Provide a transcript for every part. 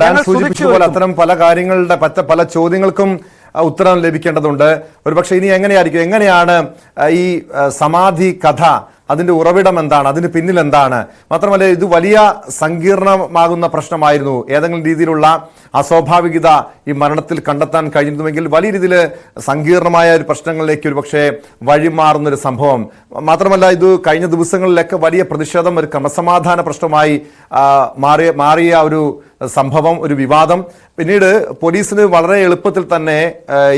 Dan സൂചിപ്പിച്ചതുപോലെ അത്തരം പല കാര്യങ്ങളുടെ പറ്റ പല ചോദ്യങ്ങൾക്കും ഉത്തരം ലഭിക്കേണ്ടതുണ്ട്. ഒരുപക്ഷെ ഇനി എങ്ങനെയായിരിക്കും? എങ്ങനെയാണ് ഈ സമാധി കഥ അതിന്റെ ഉറവിടം എന്താണ്? അതിന് പിന്നിൽ എന്താണ്? മാത്രമല്ല ഇത് വലിയ സങ്കീർണമാകുന്ന പ്രശ്നമായിരുന്നു. ഏതെങ്കിലും രീതിയിലുള്ള അസ്വാഭാവികത ഈ മരണത്തിൽ കണ്ടെത്താൻ കഴിഞ്ഞിരുന്നുവെങ്കിൽ വലിയ രീതിയിൽ സങ്കീർണമായ ഒരു പ്രശ്നങ്ങളിലേക്ക് ഒരുപക്ഷെ വഴിമാറുന്ന ഒരു സംഭവം. മാത്രമല്ല ഇത് കഴിഞ്ഞ ദിവസങ്ങളിലൊക്കെ വലിയ പ്രതിഷേധം ഒരു ക്രമസമാധാന പ്രശ്നമായി മാറിയ മാറിയ ഒരു സംഭവം ഒരു വിവാദം. പിന്നീട് പോലീസിന് വളരെ എളുപ്പത്തിൽ തന്നെ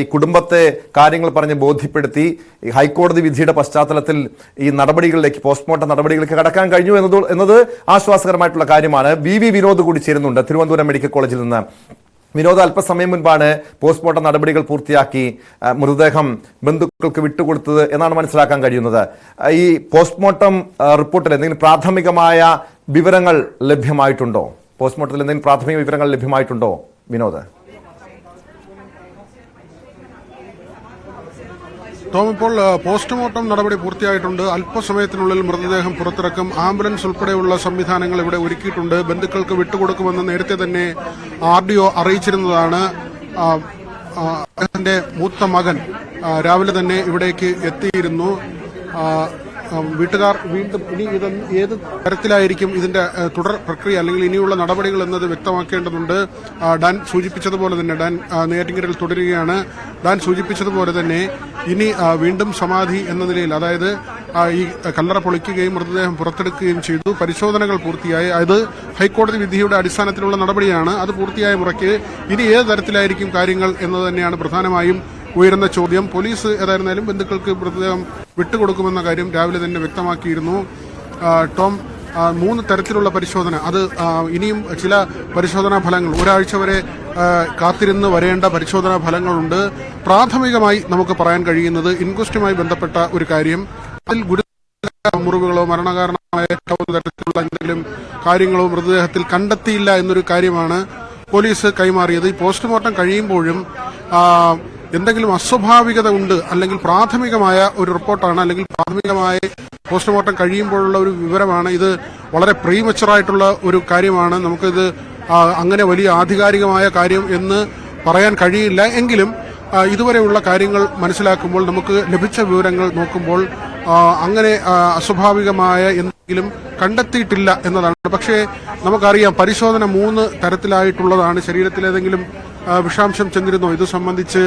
ഈ കുടുംബത്തെ കാര്യങ്ങൾ പറഞ്ഞ് ബോധ്യപ്പെടുത്തി ഈ ഹൈക്കോടതി വിധിയുടെ പശ്ചാത്തലത്തിൽ ഈ നടപടികളിലേക്ക് പോസ്റ്റ്മോർട്ടം നടപടികളിലേക്ക് കടക്കാൻ കഴിഞ്ഞു എന്നത് എന്നത് ആശ്വാസകരമായിട്ടുള്ള കാര്യമാണ്. വി വി വിനോദ് കൂടി ചേരുന്നുണ്ട് തിരുവനന്തപുരം മെഡിക്കൽ കോളേജിൽ നിന്ന്. വിനോദ് അല്പസമയം മുൻപാണ് പോസ്റ്റ്മോർട്ടം നടപടികൾ പൂർത്തിയാക്കി മൃതദേഹം ബന്ധുക്കൾക്ക് വിട്ടുകൊടുത്തത് എന്നാണ് മനസ്സിലാക്കാൻ കഴിയുന്നത്. ഈ പോസ്റ്റ്മോർട്ടം റിപ്പോർട്ടിൽ എന്തെങ്കിലും പ്രാഥമികമായ വിവരങ്ങൾ ലഭ്യമായിട്ടുണ്ടോ? പോസ്റ്റ്മോർട്ടത്തിൽ എന്തെങ്കിലും പ്രാഥമിക വിവരങ്ങൾ ലഭ്യമായിട്ടുണ്ടോ വിനോദ്? ടോം ഇപ്പോൾ പോസ്റ്റ്മോർട്ടം നടപടി പൂർത്തിയായിട്ടുണ്ട്. അല്പസമയത്തിനുള്ളിൽ മൃതദേഹം പുറത്തിറക്കും. ആംബുലൻസ് ഉൾപ്പെടെയുള്ള സംവിധാനങ്ങൾ ഇവിടെ ഒരുക്കിയിട്ടുണ്ട്. ബന്ധുക്കൾക്ക് വിട്ടുകൊടുക്കുമെന്ന് നേരത്തെ തന്നെ ആർ ഡി ഒ അറിയിച്ചിരുന്നതാണ് അദ്ദേഹത്തിന്റെ മൂത്ത മകൻ രാവിലെ തന്നെ ഇവിടേക്ക് എത്തിയിരുന്നു. വീട്ടുകാർ വീണ്ടും ഇനി ഇത് ഏത് തരത്തിലായിരിക്കും ഇതിന്റെ തുടർ പ്രക്രിയ അല്ലെങ്കിൽ ഇനിയുള്ള നടപടികൾ എന്നത് വ്യക്തമാക്കേണ്ടതുണ്ട്. ഡാൻ സൂചിപ്പിച്ചതുപോലെ തന്നെ ഡാൻ ആ, തുടരുകയാണ്. ഡാൻ സൂചിപ്പിച്ചതുപോലെ തന്നെ ഇനി വീണ്ടും സമാധി എന്ന നിലയിൽ അതായത് ഈ കല്ലറ പൊളിക്കുകയും മൃതദേഹം പുറത്തെടുക്കുകയും ചെയ്തു. പരിശോധനകൾ പൂർത്തിയായി. അത് ഹൈക്കോടതി വിധിയുടെ അടിസ്ഥാനത്തിലുള്ള നടപടിയാണ്. അത് പൂർത്തിയായ മുറയ്ക്ക് ഇനി ഏത് തരത്തിലായിരിക്കും കാര്യങ്ങൾ എന്ന് തന്നെയാണ് പ്രധാനമായും ഉയരുന്ന ചോദ്യം. പോലീസ് ഏതായിരുന്നാലും ബന്ധുക്കൾക്ക് മൃതദേഹം വിട്ടുകൊടുക്കുമെന്ന കാര്യം രാവിലെ തന്നെ വ്യക്തമാക്കിയിരുന്നു. ടോം മൂന്ന് തരത്തിലുള്ള പരിശോധന. അത് ഇനിയും ചില പരിശോധനാ ഫലങ്ങൾ. ഒരാഴ്ച വരെ കാത്തിരുന്ന് വരേണ്ട പരിശോധനാ ഫലങ്ങളുണ്ട്. പ്രാഥമികമായി നമുക്ക് പറയാൻ കഴിയുന്നത് ഇൻക്വസ്റ്റുമായി ബന്ധപ്പെട്ട ഒരു കാര്യം. അതിൽ മുറിവുകളോ മരണകാരണമായ തരത്തിലുള്ള എന്തെങ്കിലും കാര്യങ്ങളോ മൃതദേഹത്തിൽ കണ്ടെത്തിയില്ല എന്നൊരു കാര്യമാണ് പോലീസ് കൈമാറിയത്. ഈ പോസ്റ്റ്മോർട്ടം കഴിയുമ്പോഴും എന്തെങ്കിലും അസ്വാഭാവികത ഉണ്ട് അല്ലെങ്കിൽ പ്രാഥമികമായ ഒരു റിപ്പോർട്ടാണ് അല്ലെങ്കിൽ പ്രാഥമികമായ പോസ്റ്റ്മോർട്ടം കഴിയുമ്പോഴുള്ള ഒരു വിവരമാണ് ഇത് വളരെ പ്രീമച്ചറായിട്ടുള്ള ഒരു കാര്യമാണ്. നമുക്കിത് അങ്ങനെ വലിയ ആധികാരികമായ കാര്യം എന്ന് പറയാൻ കഴിയില്ല എങ്കിലും ഇതുവരെയുള്ള കാര്യങ്ങൾ മനസ്സിലാക്കുമ്പോൾ നമുക്ക് ലഭിച്ച വിവരങ്ങൾ നോക്കുമ്പോൾ അങ്ങനെ അസ്വാഭാവികമായ എന്തെങ്കിലും കണ്ടെത്തിയിട്ടില്ല എന്നതാണ്. പക്ഷേ നമുക്കറിയാം പരിശോധന മൂന്ന് തരത്തിലായിട്ടുള്ളതാണ്. ശരീരത്തിലേതെങ്കിലും വിഷാംശം ചെന്നിരുന്നോ? ഇത് സംബന്ധിച്ച്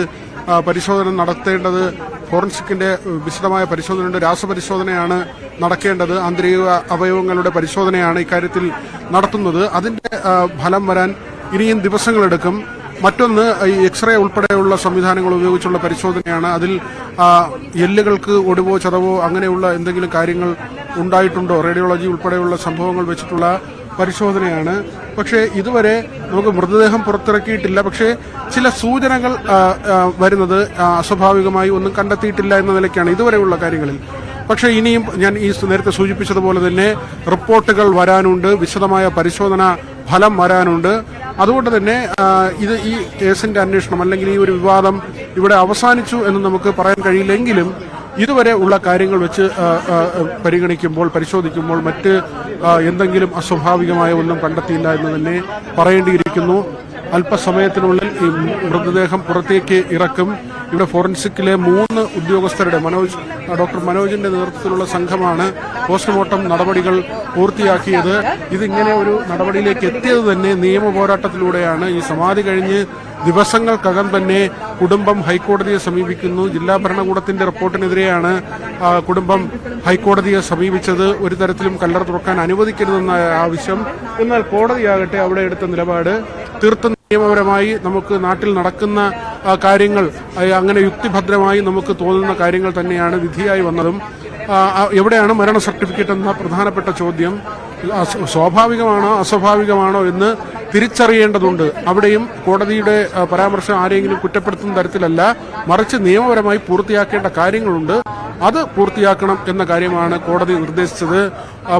പരിശോധന നടത്തേണ്ടത് ഫോറൻസിക്കിന്റെ വിശദമായ പരിശോധനയുണ്ട്. രാസപരിശോധനയാണ് നടക്കേണ്ടത്. ആന്തരിക അവയവങ്ങളുടെ പരിശോധനയാണ് ഇക്കാര്യത്തിൽ നടത്തുന്നത്. അതിന്റെ ഫലം വരാൻ ഇനിയും ദിവസങ്ങളെടുക്കും. മറ്റൊന്ന് ഈ എക്സ്റേ ഉൾപ്പെടെയുള്ള സംവിധാനങ്ങൾ ഉപയോഗിച്ചുള്ള പരിശോധനയാണ്. അതിൽ എല്ലുകൾക്ക് ഒടിവോ ചതവോ അങ്ങനെയുള്ള എന്തെങ്കിലും കാര്യങ്ങൾ ഉണ്ടായിട്ടുണ്ടോ? റേഡിയോളജി ഉൾപ്പെടെയുള്ള സംഭവങ്ങൾ വെച്ചിട്ടുള്ള പരിശോധനയാണ്. പക്ഷേ ഇതുവരെ നമുക്ക് മൃതദേഹം പുറത്തിറക്കിയിട്ടില്ല. പക്ഷേ ചില സൂചനകൾ വരുന്നത് അസ്വാഭാവികമായി ഒന്നും കണ്ടെത്തിയിട്ടില്ല എന്ന നിലയ്ക്കാണ് ഇതുവരെയുള്ള കാര്യങ്ങളിൽ. പക്ഷേ ഇനിയും ഞാൻ ഈ നേരത്തെ സൂചിപ്പിച്ചതുപോലെ തന്നെ റിപ്പോർട്ടുകൾ വരാനുണ്ട് വിശദമായ പരിശോധന ഫലം വരാനുണ്ട്. അതുകൊണ്ട് തന്നെ ഇത് ഈ കേസിന്റെ അന്വേഷണം അല്ലെങ്കിൽ ഈ ഒരു വിവാദം ഇവിടെ അവസാനിച്ചു എന്ന് നമുക്ക് പറയാൻ കഴിയില്ലെങ്കിലും ഇതുവരെ ഉള്ള കാര്യങ്ങൾ വെച്ച് പരിഗണിക്കുമ്പോൾ പരിശോധിക്കുമ്പോൾ മറ്റ് എന്തെങ്കിലും അസ്വാഭാവികമായ ഒന്നും കണ്ടെത്തിയില്ല എന്ന് തന്നെ പറയേണ്ടിയിരിക്കുന്നു. അല്പസമയത്തിനുള്ളിൽ ഈ മൃതദേഹം പുറത്തേക്ക് ഇറക്കും. ഇവിടെ ഫോറൻസിക്കിലെ മൂന്ന് ഉദ്യോഗസ്ഥരുടെ മനോജ് ഡോക്ടർ മനോജിന്റെ നേതൃത്വത്തിലുള്ള സംഘമാണ് പോസ്റ്റ്മോർട്ടം നടപടികൾ പൂർത്തിയാക്കിയത്. ഇതിങ്ങനെ ഒരു നടപടിയിലേക്ക് എത്തിയത് തന്നെ നിയമ പോരാട്ടത്തിലൂടെയാണ്. ഈ സമാധി കഴിഞ്ഞ് ദിവസങ്ങൾക്കകം തന്നെ കുടുംബം ഹൈക്കോടതിയെ സമീപിക്കുന്നു. ജില്ലാ ഭരണകൂടത്തിന്റെ റിപ്പോർട്ടിനെതിരെയാണ് കുടുംബം ഹൈക്കോടതിയെ സമീപിച്ചത്. ഒരു തരത്തിലും കല്ലറ തുറക്കാൻ അനുവദിക്കരുതെന്ന ആവശ്യം. എന്നാൽ കോടതിയാകട്ടെ അവിടെ എടുത്ത നിലപാട് തീർത്തും നിയമപരമായി നമുക്ക് നാട്ടിൽ നടക്കുന്ന കാര്യങ്ങൾ അങ്ങനെ യുക്തിഭദ്രമായി നമുക്ക് തോന്നുന്ന കാര്യങ്ങൾ തന്നെയാണ് വിധിയായി വന്നതും. എവിടെയാണ് മരണ സർട്ടിഫിക്കറ്റ് എന്ന പ്രധാനപ്പെട്ട ചോദ്യം. സ്വാഭാവികമാണോ അസ്വാഭാവികമാണോ എന്ന് തിരിച്ചറിയേണ്ടതുണ്ട്. അവിടെയും കോടതിയുടെ പരാമർശം ആരെങ്കിലും കുറ്റപ്പെടുത്തുന്ന തരത്തിലല്ല മറിച്ച് നിയമപരമായി പൂർത്തിയാക്കേണ്ട കാര്യങ്ങളുണ്ട്. അത് പൂർത്തിയാക്കണം എന്ന കാര്യമാണ് കോടതി നിർദ്ദേശിച്ചത്.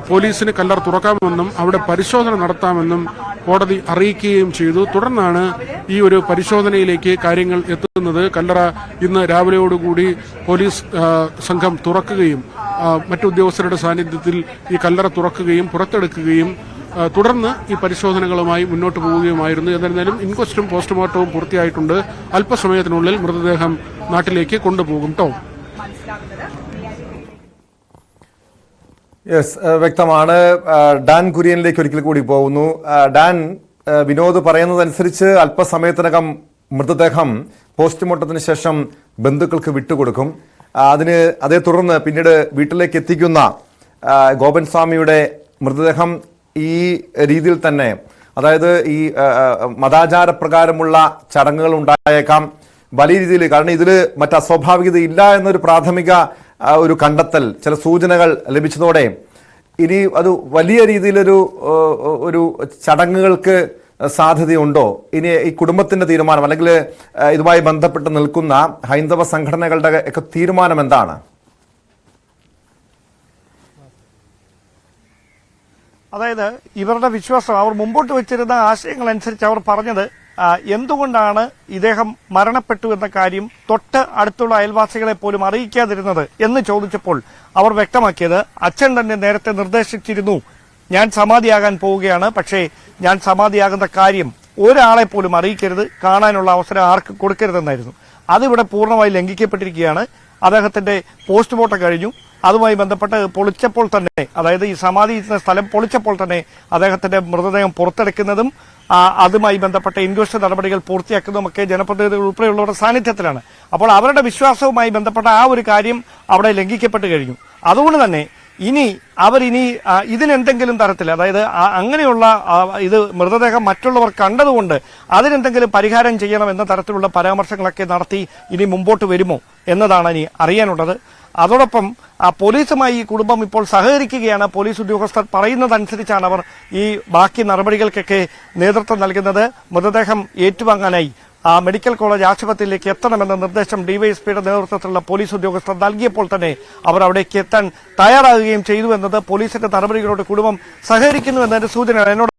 പോലീസിന് കല്ലർ തുറക്കാമെന്നും അവിടെ പരിശോധന നടത്താമെന്നും കോടതി അറിയിക്കുകയും ചെയ്തു. തുടർന്നാണ് ഈ ഒരു പരിശോധനയിലേക്ക് കാര്യങ്ങൾ എത്തുന്നത്. കല്ലറ ഇന്ന് രാവിലെയോടുകൂടി പോലീസ് സംഘം തുറക്കുകയും ആ, മറ്റു ഉദ്യോഗസ്ഥരുടെ സാന്നിധ്യത്തിൽ ഈ കല്ലറ തുറക്കുകയും പുറത്തെടുക്കുകയും തുടർന്ന് ഈ പരിശോധനകളുമായി മുന്നോട്ട് പോവുകയുമായിരുന്നു. എന്നിരുന്നാലും ഇൻക്വസ്റ്റും പോസ്റ്റ്മോർട്ടവും പൂർത്തിയായിട്ടുണ്ട്. അല്പസമയത്തിനുള്ളിൽ മൃതദേഹം നാട്ടിലേക്ക് കൊണ്ടുപോകും ടോം യെസ് വ്യക്തമാണ്. ഡാൻ കുര്യനിലേക്ക് ഒരിക്കൽ കൂടി പോകുന്നു. ഡാൻ വിനോദ് പറയുന്നതനുസരിച്ച് അല്പസമയത്തിനകം മൃതദേഹം പോസ്റ്റ്മോർട്ടത്തിന് ശേഷം ബന്ധുക്കൾക്ക് വിട്ടുകൊടുക്കും. അതിന് അതേ തുടർന്ന് പിന്നീട് വീട്ടിലേക്ക് എത്തിക്കുന്ന ഗോപൻ സ്വാമിയുടെ മൃതദേഹം ഈ രീതിയിൽ തന്നെ അതായത് ഈ മതാചാരപ്രകാരമുള്ള ചടങ്ങുകൾ ഉണ്ടായേക്കാം. വലിയ രീതിയിൽ കാരണം ഇതിൽ മറ്റ് അസ്വാഭാവികത ഇല്ല എന്നൊരു പ്രാഥമിക ഒരു കണ്ടെത്തൽ ചില സൂചനകൾ ലഭിച്ചതോടെ ഇനി അത് വലിയ രീതിയിലൊരു ഒരു ചടങ്ങുകൾക്ക് സാധ്യതയുണ്ടോ? ഇനി ഈ കുടുംബത്തിന്റെ തീരുമാനം അല്ലെങ്കിൽ ഇതുമായി ബന്ധപ്പെട്ട് നിൽക്കുന്ന ഹൈന്ദവ സംഘടനകളുടെ ഒക്കെ തീരുമാനം എന്താണ്? അതായത് ഇവരുടെ വിശ്വാസം അവർ മുമ്പോട്ട് വെച്ചിരുന്ന ആശയങ്ങൾ അനുസരിച്ച് അവർ പറഞ്ഞത് എന്തുകൊണ്ടാണ് ഇദ്ദേഹം മരണപ്പെട്ടു എന്ന കാര്യം തൊട്ട് അടുത്തുള്ള അയൽവാസികളെ പോലും അറിയിക്കാതിരുന്നത് എന്ന് ചോദിച്ചപ്പോൾ അവർ വ്യക്തമാക്കിയത് അച്ഛൻ തന്നെ നേരത്തെ നിർദ്ദേശിച്ചിരുന്നു. ഞാൻ സമാധിയാകാൻ പോവുകയാണ്. പക്ഷേ ഞാൻ സമാധിയാകുന്ന കാര്യം ഒരാളെ പോലും അറിയിക്കരുത്. കാണാനുള്ള അവസരം ആർക്കും കൊടുക്കരുതെന്നായിരുന്നു. അതിവിടെ പൂർണമായി ലംഘിക്കപ്പെട്ടിരിക്കുകയാണ്. അദ്ദേഹത്തിന്റെ പോസ്റ്റ് പോസ്റ്റ്മോർട്ടം കഴിഞ്ഞു. അതുമായി ബന്ധപ്പെട്ട് പൊളിച്ചപ്പോൾ തന്നെ അതായത് ഈ സമാധി സ്ഥലം പൊളിച്ചപ്പോൾ തന്നെ അദ്ദേഹത്തിന്റെ മൃതദേഹം പുറത്തെടുക്കുന്നതും അതുമായി ബന്ധപ്പെട്ട ഇൻക്വസ്റ്റ് നടപടികൾ പൂർത്തിയാക്കുന്നതുമൊക്കെ ജനപ്രതിനിധികൾ ഉൾപ്പെടെയുള്ളവരുടെ സാന്നിധ്യത്തിലാണ്. അപ്പോൾ അവരുടെ വിശ്വാസവുമായി ബന്ധപ്പെട്ട ആ ഒരു കാര്യം അവിടെ ലംഘിക്കപ്പെട്ട് കഴിഞ്ഞു. അതുകൊണ്ട് തന്നെ ഇനി അവരിനി ഇതിനെന്തെങ്കിലും തരത്തിൽ അതായത് അങ്ങനെയുള്ള ഇത് മൃതദേഹം മറ്റുള്ളവർ കണ്ടതുകൊണ്ട് അതിനെന്തെങ്കിലും പരിഹാരം ചെയ്യണം എന്ന തരത്തിലുള്ള പരാമർശങ്ങളൊക്കെ നടത്തി ഇനി മുമ്പോട്ട് വരുമോ എന്നതാണ് ഇനി അറിയാനുള്ളത്. അതോടൊപ്പം പോലീസുമായി ഈ കുടുംബം ഇപ്പോൾ സഹകരിക്കുകയാണ്. പോലീസ് ഉദ്യോഗസ്ഥർ പറയുന്നതനുസരിച്ചാണ് അവർ ഈ ബാക്കി നടപടികൾക്കൊക്കെ നേതൃത്വം നൽകുന്നത്. മൃതദേഹം ഏറ്റുവാങ്ങാനായി മെഡിക്കൽ കോളേജ് ആശുപത്രിയിലേക്ക് എത്തണമെന്ന നിർദ്ദേശം ഡിവൈഎസ്പിയുടെ നേതൃത്വത്തിലുള്ള പോലീസ് ഉദ്യോഗസ്ഥർ നൽകിയപ്പോൾ തന്നെ അവർ അവിടേക്ക് എത്താൻ തയ്യാറാകുകയും ചെയ്തു എന്നത് പോലീസിന്റെ നടപടികളോട് കുടുംബം സഹകരിക്കുന്നു എന്നതിന്റെ സൂചനയാണ്. എന്നോട്